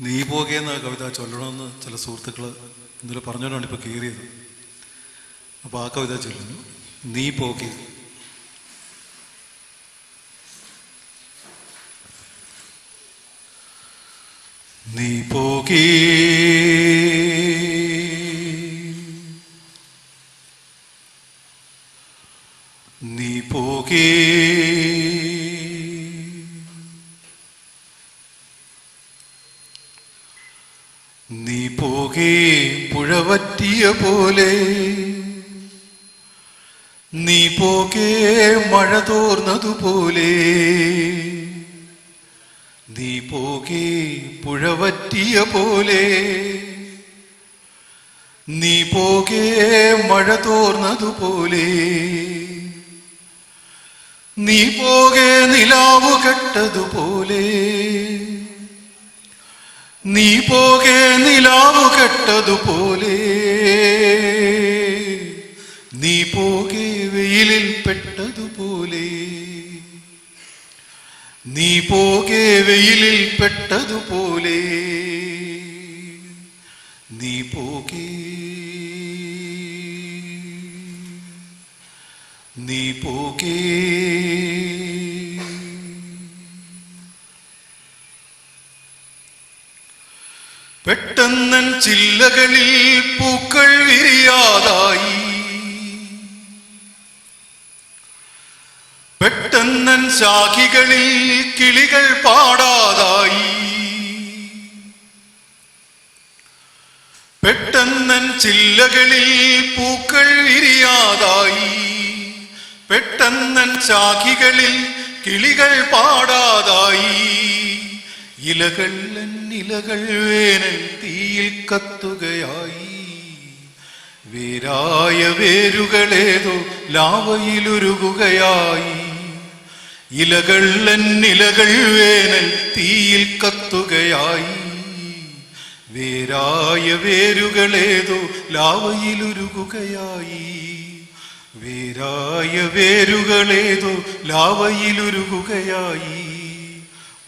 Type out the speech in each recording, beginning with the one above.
നീ പോകേന്ന കവിത ചൊല്ലണമെന്ന് ചില സുഹൃത്തുക്കൾ ഇന്നലെ പറഞ്ഞുകൊണ്ടാണ് ഇപ്പോൾ കീറിയത്. അപ്പോൾ ആ കവിത ചൊല്ലുന്നു. നീ പോകെ. നീ പോകേ. പോകേ പുഴവറ്റിയ പോലെ. നീ പോകേ മഴ തോർന്നതുപോലെ നീ പോകേ പുഴവറ്റിയ പോലെ. നീ പോകേ മഴ തോർന്നതുപോലെ നീ പോകേ നിലാവ് കെട്ടതുപോലെ നീ പോകെ നിലാവ് കെട്ടതുപോലെ. നീ പോകെ വെയിലിൽ പെട്ടതുപോലെ. നീ പോകെ വെയിലിൽ പെട്ടതുപോലെ. നീ പോകെ. നീ പോകേ പെട്ടെന്നൻ ചില്ലകളിൽ പൂക്കൾ വിരിയാതായി. പെട്ടെന്നൻ ശാഖികളിൽ കിളികൾ പാടാതായി. പെട്ടെന്നൻ ചില്ലകളിൽ പൂക്കൾ വിരിയാതായി. പെട്ടെന്നൻ ശാഖികളിൽ കിളികൾ പാടാതായി. ഇലകൾ ഇലകൾ വേനൽ തീയിൽ കത്തുകയായി. വേരായ വേരുകളേതോ ലാവയിലുരുകുകയായി. ഇലകൾ ഇലകൾ വേനൽ തീയിൽ കത്തുകയായി. വേരായ വേരുകളേതോ ലാവയിലുരുകുകയായി. വേരായ വേരുകളേതോ ലാവയിലുരുകുകയായി.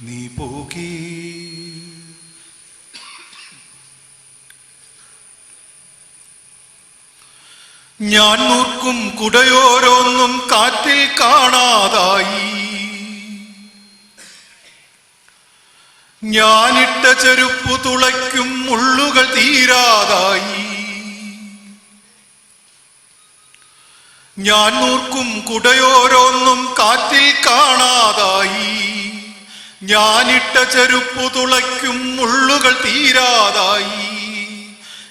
നീ പോകേ ഞാൻ നൂർക്കും കുടയോരോന്നും കാറ്റിൽ കാണാതായി. ഞാനിട്ട ചെരുപ്പു തുളയ്ക്കും മുള്ളുകൾ തീരാതായി. ഞാൻ നൂർക്കും കുടയോരോന്നും കാറ്റിൽ കാണാതായി. ഞാനിട്ട ചെരുപ്പു തുളയ്ക്കും മുള്ളുകൾ തീരാതായി.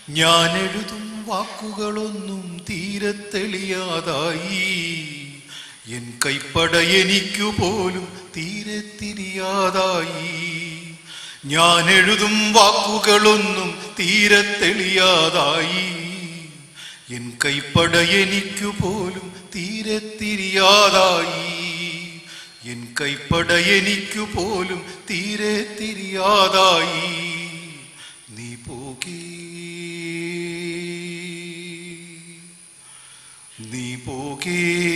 ഞാൻ എഴുതും വാക്കുകളൊന്നും തീരെ തെളിയാതായി എൻ കൈപ്പട എനിക്കു പോലും തീരെ തിരിയാതായി ഞാൻ എഴുതും വാക്കുകളൊന്നും തീരെ തെളിയാതായി എൻ കൈപ്പട എനിക്കു പോലും തീരെ തിരിയാതായി എൻ കൈപ്പട എനിക്കു പോലും തീരെ തിരിയാതായി നീ പോകേ പോകേ.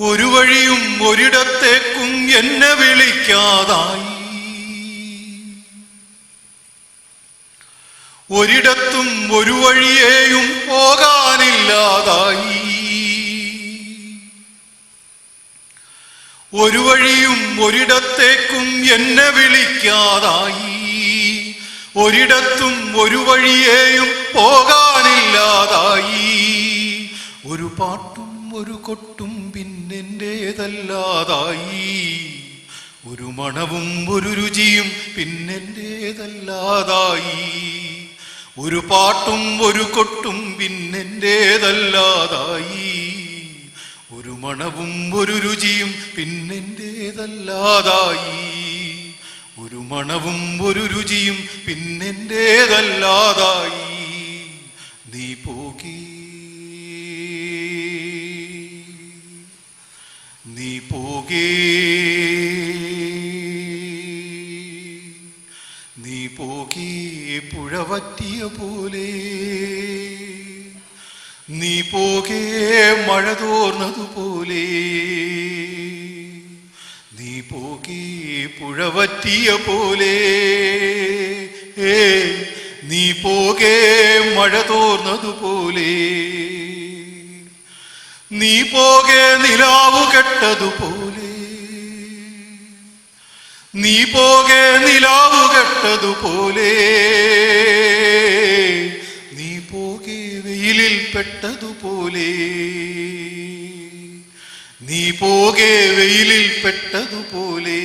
ഒരു വഴിയും ഒരിടത്തേക്കും എന്നെ വിളിക്കാതായി. ഒരിടത്തും ഒരു വഴിയേയും പോകാനില്ലാതായി. ഒരു വഴിയും ഒരിടത്തേക്കും എന്നെ വിളിക്കാതായി. ഒരിടത്തും ഒരു വഴിയേയും പോകാനില്ലാതായി. ഒരു പാട്ടും ഒരു കൊട്ടും പിന്നെന്റേതല്ലാതായി. ഒരു മണവും ഒരു രുചിയും പിന്നെന്റേതല്ലാതായി. ഒരു പാട്ടും ഒരു കൊട്ടും പിന്നെന്റേതല്ലാതായി. ഒരു മണവും ഒരു രുചിയും പിന്നെന്റേതല്ലാതായി. ഒരു മണവും ഒരു രുചിയും പിന്നെന്റേതല്ലാതായി. നീ പോകി. നീ പോകേ. നീ പോകേ പുഴ പറ്റിയ പോലെ. നീ പോകേ മഴ തോർന്നതുപോലെ. പോകേ പുഴവറ്റിയ പോലെ. നീ പോകേ മഴ തോർന്നതുപോലെ നീ പോകേ നിലാവ് കെട്ടതുപോലെ നീ പോകേ നിലാവ് കെട്ടതുപോലെ നീ പോകെ വെയിലിൽ പെട്ടതുപോലെ നീ പോകെ വെയിലിൽ പെട്ടതുപോലെ.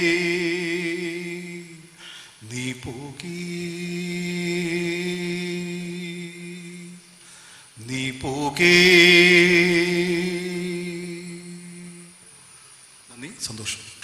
നീ പോകി. നീ പോകേ. നന്ദി സന്തോഷം.